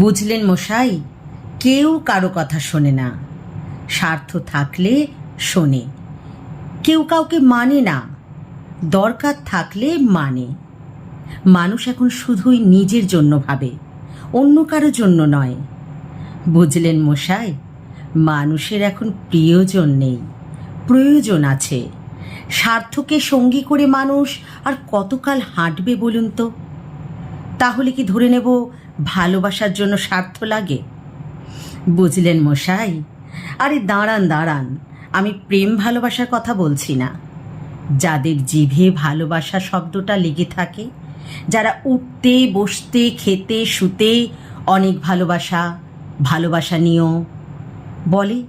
বুঝলেন মশাই, কেউ কারও কথা শোনে না। স্বার্থ থাকলে শোনে, কেউ কাউকে মানে না, দরকার থাকলে মানে। মানুষ এখন শুধুই নিজের জন্য ভাবে, অন্য কারও জন্য নয়। বুঝলেন মশাই, মানুষের এখন প্রিয়জন নেই, প্রয়োজন আছে। স্বার্থকে সঙ্গী করে মানুষ আর কতকাল হাঁটবে বলুন তো? তাহলে কি ধরে নেব ভালোবাসার জন্য স্বার্থ লাগে? বুঝলেন মশাই? আরে দাঁড়ান দাঁড়ান। আমি প্রেম ভালোবাসার কথা বলছি না। যাদের জিভে ভালোবাসা শব্দটা লেগে থাকে, যারা উঠতে, বসতে, খেতে, শুতে অনেক ভালোবাসা ভালোবাসা নিয়েও বলে,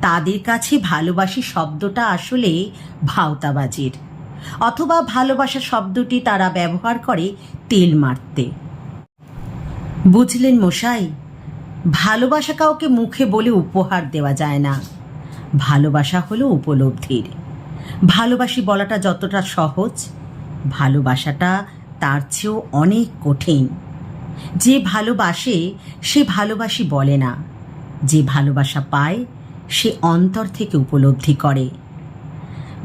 তাদের কাছে ভালোবাসি শব্দটা আসলে ভাওতাবাজির। অথবা ভালোবাসা শব্দটি তারা ব্যবহার করে তেল মারতে। বুঝলেন মশাই, ভালোবাসা কাউকে মুখে বলে উপহার দেওয়া যায় না। ভালোবাসা হলো উপলব্ধির। ভালোবাসি বলাটা যতটা সহজ, ভালোবাসাটা তার চেয়েও অনেক কঠিন। যে ভালোবাসে, সে ভালোবাসি বলে না। যে ভালোবাসা পায়, সে অন্তর থেকে উপলব্ধি করে।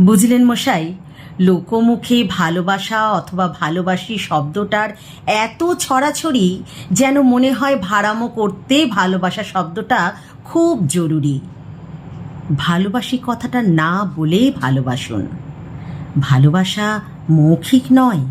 বুঝলেন মশাই লোকমুখে ভালোবাসা অথবা ভালোবাসি শব্দটার এত ছড়াছড়ি যেন মনে হয় ভাড়ামো করতে ভালোবাসা শব্দটা খুব জরুরি। ভালোবাসি কথাটা না বলে ভালোবাসুন। ভালোবাসা মৌখিক নয়